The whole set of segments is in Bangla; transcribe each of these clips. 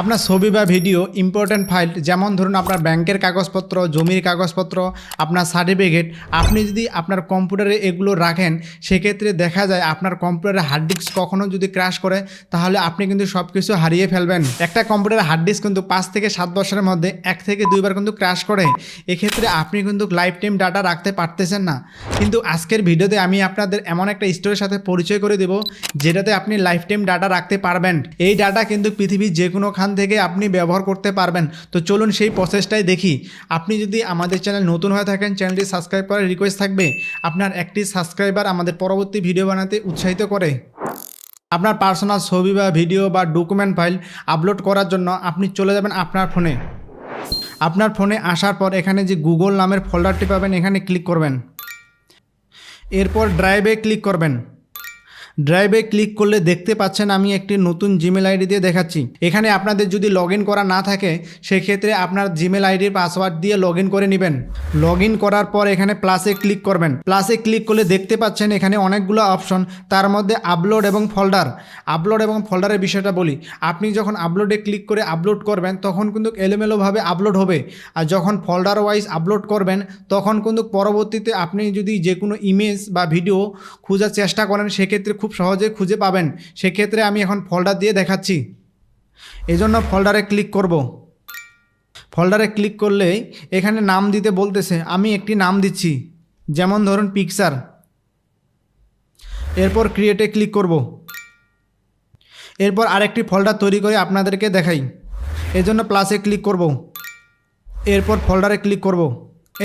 আপনার ছবি বা ভিডিও ইম্পর্ট্যান্ট ফাইল যেমন ধরুন আপনার ব্যাংকের কাগজপত্র, জমির কাগজপত্র, আপনার সার্টিফিকেট আপনি যদি আপনার কম্পিউটারে এগুলো রাখেন, সেক্ষেত্রে দেখা যায় আপনার কম্পিউটারের হার্ড ডিস্ক কখনও যদি ক্র্যাশ করে, তাহলে আপনি কিন্তু সব কিছু হারিয়ে ফেলবেন। একটা কম্পিউটারের হার্ড ডিস্ক কিন্তু পাঁচ থেকে সাত বছরের মধ্যে এক থেকে দুইবার কিন্তু ক্র্যাশ করে। এক্ষেত্রে আপনি কিন্তু লাইফ টাইম ডাটা রাখতে পারতেছেন না। কিন্তু আজকের ভিডিওতে আমি আপনাদের এমন একটা স্টোরের সাথে পরিচয় করে দেব, যেটাতে আপনি লাইফ টাইম ডাটা রাখতে পারবেন। এই ডাটা কিন্তু পৃথিবীর যে কোনো খান থেকে আপনি ব্যবহার করতে পারবেন। তো চলুন সেই প্রসেসটাই দেখি। আপনি যদি আমাদের চ্যানেল নতুন হয়ে থাকেন চ্যানেলটি সাবস্ক্রাইব করার রিকোয়েস্ট থাকবে, আপনার একটি সাবস্ক্রাইবার আমাদের পরবর্তী ভিডিও বানাতে উৎসাহিত করে। আপনার পার্সোনাল ছবি বা ভিডিও বা ডকুমেন্ট ফাইল আপলোড করার জন্য আপনি চলে যাবেন আপনার ফোনে আপনার ফোনে আসার পর এখানে যে গুগল নামের ফোল্ডারটি পাবেন, এখানে ক্লিক করবেন। এরপর ড্রাইভে ক্লিক করবেন। ড্রাইভে ক্লিক করলে দেখতে পাচ্ছেন আমি একটি নতুন জিমেল আইডি দিয়ে দেখাচ্ছি। এখানে আপনাদের যদি লগ করা না থাকে, সেক্ষেত্রে আপনার জিমেল আইডির পাসওয়ার্ড দিয়ে লগ করে নেবেন। লগ করার পর এখানে প্লাসে ক্লিক করবেন। প্লাসে ক্লিক করলে দেখতে পাচ্ছেন এখানে অনেকগুলো অপশন তার মধ্যে আপলোড এবং ফোল্ডার আপলোড এবং ফোল্ডারের বিষয়টা বলি। আপনি যখন আপলোডে ক্লিক করে আপলোড করবেন, তখন কিন্তু এলোমেলোভাবে আপলোড হবে। আর যখন ফোল্ডার ওয়াইজ আপলোড করবেন, তখন কিন্তু পরবর্তীতে আপনি যদি যে কোনো ইমেজ বা ভিডিও খোঁজার চেষ্টা করেন, সেক্ষেত্রে খুব সহজে খুঁজে পাবেন। সেক্ষেত্রে আমি এখন ফোল্ডার দিয়ে দেখাচ্ছি। এজন্য ফোল্ডারে ক্লিক করব। ফোল্ডারে ক্লিক করলে এখানে নাম দিতে বলতেছে, আমি একটি নাম দিচ্ছি। যেমন ধরুন পিকচার এরপর ক্রিয়েটে ক্লিক করব। এরপর আরেকটি ফোল্ডার তৈরি করে আপনাদেরকে দেখাই। এজন্য প্লাসে ক্লিক করব। এরপর ফোল্ডারে ক্লিক করব।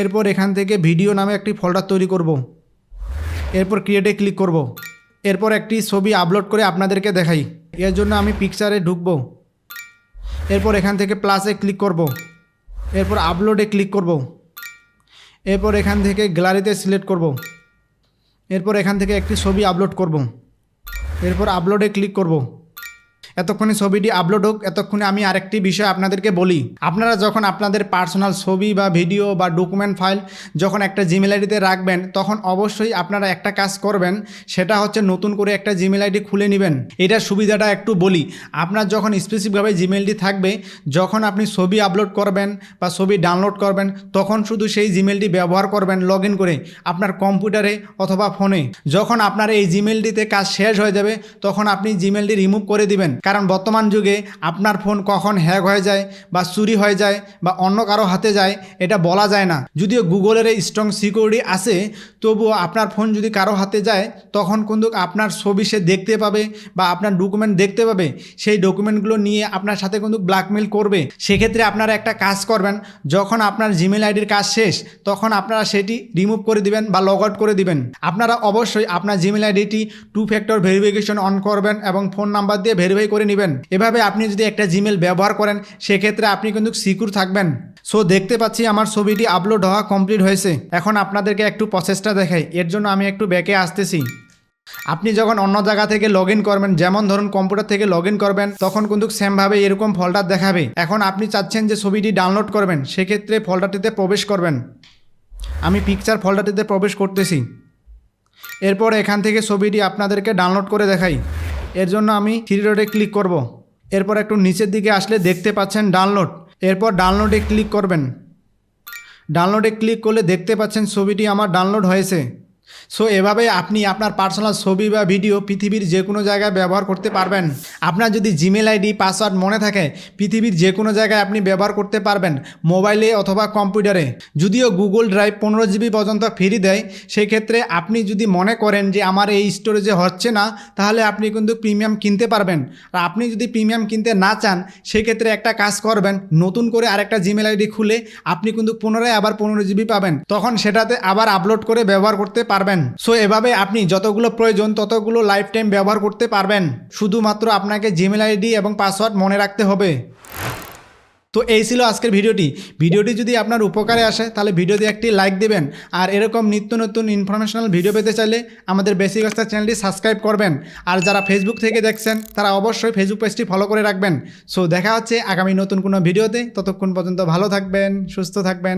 এরপর এখান থেকে ভিডিও নামে একটি ফোল্ডার তৈরি করব। এরপর ক্রিয়েটে ক্লিক করব। এরপর একটি ছবি আপলোড করে আপনাদেরকে দেখাই। এর জন্য আমি পিকচারে ঢুকবো। এরপর এখান থেকে প্লাসে ক্লিক করব। এরপর আপলোডে ক্লিক করব। এরপর এখান থেকে গ্যালারিতে সিলেক্ট করব। এরপর এখান থেকে একটি ছবি আপলোড করব। এরপর আপলোডে ক্লিক করব। এতক্ষণে ছবিটি আপলোড হোক, এতক্ষণে আমি আরেকটি বিষয় আপনাদেরকে বলি। আপনারা যখন আপনাদের পার্সোনাল ছবি বা ভিডিও বা ডকুমেন্ট ফাইল যখন একটা জিমেল আইডিতে রাখবেন, তখন অবশ্যই আপনারা একটা কাজ করবেন, সেটা হচ্ছে নতুন করে একটা জিমেল আইডি খুলে নেবেন। এটার সুবিধাটা একটু বলি। আপনার যখন স্পেসিফিকভাবে জিমেলটি থাকবে, যখন আপনি ছবি আপলোড করবেন বা ছবি ডাউনলোড করবেন, তখন শুধু সেই জিমেলটি ব্যবহার করবেন লগ করে আপনার কম্পিউটারে অথবা ফোনে। যখন আপনার এই জিমেলটিতে কাজ শেষ হয়ে যাবে, তখন আপনি জিমেলটি রিমুভ করে দিবেন। কারণ বর্তমান যুগে আপনার ফোন কখন হ্যাক হয়ে যায় বা চুরি হয়ে যায় বা অন্য কারও হাতে যায়, এটা বলা যায় না। যদিও গুগলের এই স্ট্রং সিকিউরিটি আছে, তবুও আপনার ফোন যদি কারও হাতে যায়, তখন কিন্তু আপনার ছবি সে দেখতে পাবে বা আপনার ডকুমেন্ট দেখতে পাবে। সেই ডকুমেন্টগুলো নিয়ে আপনার সাথে কিন্তু ব্ল্যাকমেল করবে। সেক্ষেত্রে আপনারা একটা কাজ করবেন, যখন আপনার জিমেল আইডির কাজ শেষ, তখন আপনারা সেটি রিমুভ করে দিবেন বা লগ আউট করে দিবেন। আপনারা অবশ্যই আপনার জিমেল আইডিটি টু ফ্যাক্টর ভেরিফিকেশন অন করবেন এবং ফোন নাম্বার দিয়ে ভেরিফাই করে নেবেন। এভাবে আপনি যদি একটা জিমেল ব্যবহার করেন, সেক্ষেত্রে আপনি কিন্তু সিকিউর থাকবেন। সো দেখতে পাচ্ছি আমার ছবিটি আপলোড হওয়া কমপ্লিট হয়েছে। এখন আপনাদেরকে একটু প্রসেসটা দেখাই। এর জন্য আমি একটু ব্যাকে আসতেছি। আপনি যখন অন্য জায়গা থেকে লগ করবেন, যেমন ধরুন কম্পিউটার থেকে লগ করবেন, তখন কিন্তু সেমভাবে এরকম ফল্ডার দেখাবে। এখন আপনি চাচ্ছেন যে ছবিটি ডাউনলোড করবেন, সেক্ষেত্রে ফল্ডারটিতে প্রবেশ করবেন। আমি পিকচার ফল্ডারটিতে প্রবেশ করতেছি। এরপর এখান থেকে ছবিটি আপনাদেরকে ডাউনলোড করে দেখাই। এর জন্য আমি থ্রি ডটে ক্লিক করব। এরপর একটু নিচের দিকে আসলে দেখতে পাচ্ছেন ডাউনলোড। এরপর ডাউনলোডে ক্লিক করবেন। ডাউনলোডে ক্লিক করলে দেখতে পাচ্ছেন ছবিটি আমার ডাউনলোড হয়েছে। সো এভাবে আপনি আপনার পার্সোনাল ছবি বা ভিডিও পৃথিবীর যে কোনো জায়গায় ব্যবহার করতে পারবেন। আপনার যদি জিমেল আইডি পাসওয়ার্ড মনে থাকে, পৃথিবীর যে কোনো জায়গায় আপনি ব্যবহার করতে পারবেন মোবাইলে অথবা কম্পিউটারে যদিও গুগল ড্রাইভ পনেরো জিবি পর্যন্ত ফ্রি দেয় সেই ক্ষেত্রে আপনি যদি মনে করেন যে আমার এই স্টোরেজে হচ্ছে না, তাহলে আপনি কিন্তু প্রিমিয়াম কিনতে পারবেন। আর আপনি যদি প্রিমিয়াম কিনতে না চান, সেক্ষেত্রে একটা কাজ করবেন, নতুন করে আরেকটা জিমেল আইডি খুলে, আপনি কিন্তু পুনরায় আবার পনেরো জিবি পাবেন। তখন সেটাতে আবার আপলোড করে ব্যবহার করতে পারবেন। সো এভাবে আপনি যতগুলো প্রয়োজন, ততগুলো লাইফ টাইম ব্যবহার করতে পারবেন। শুধুমাত্র আপনাকে জিমেল আইডি এবং পাসওয়ার্ড মনে রাখতে হবে। তো এই ছিল আজকের ভিডিওটি। ভিডিওটি যদি আপনার উপকারে আসে, তাহলে ভিডিওতে একটি লাইক দেবেন। আর এরকম নিত্য নতুন ইনফরমেশনাল ভিডিও পেতে চাইলে আমাদের বেসিক অস্তার চ্যানেলটি সাবস্ক্রাইব করবেন। আর যারা ফেসবুক থেকে দেখছেন, তারা অবশ্যই ফেসবুক পেজটি ফলো করে রাখবেন। সো দেখা হচ্ছে আগামী নতুন কোনো ভিডিওতে ততক্ষণ পর্যন্ত ভালো থাকবেন, সুস্থ থাকবেন।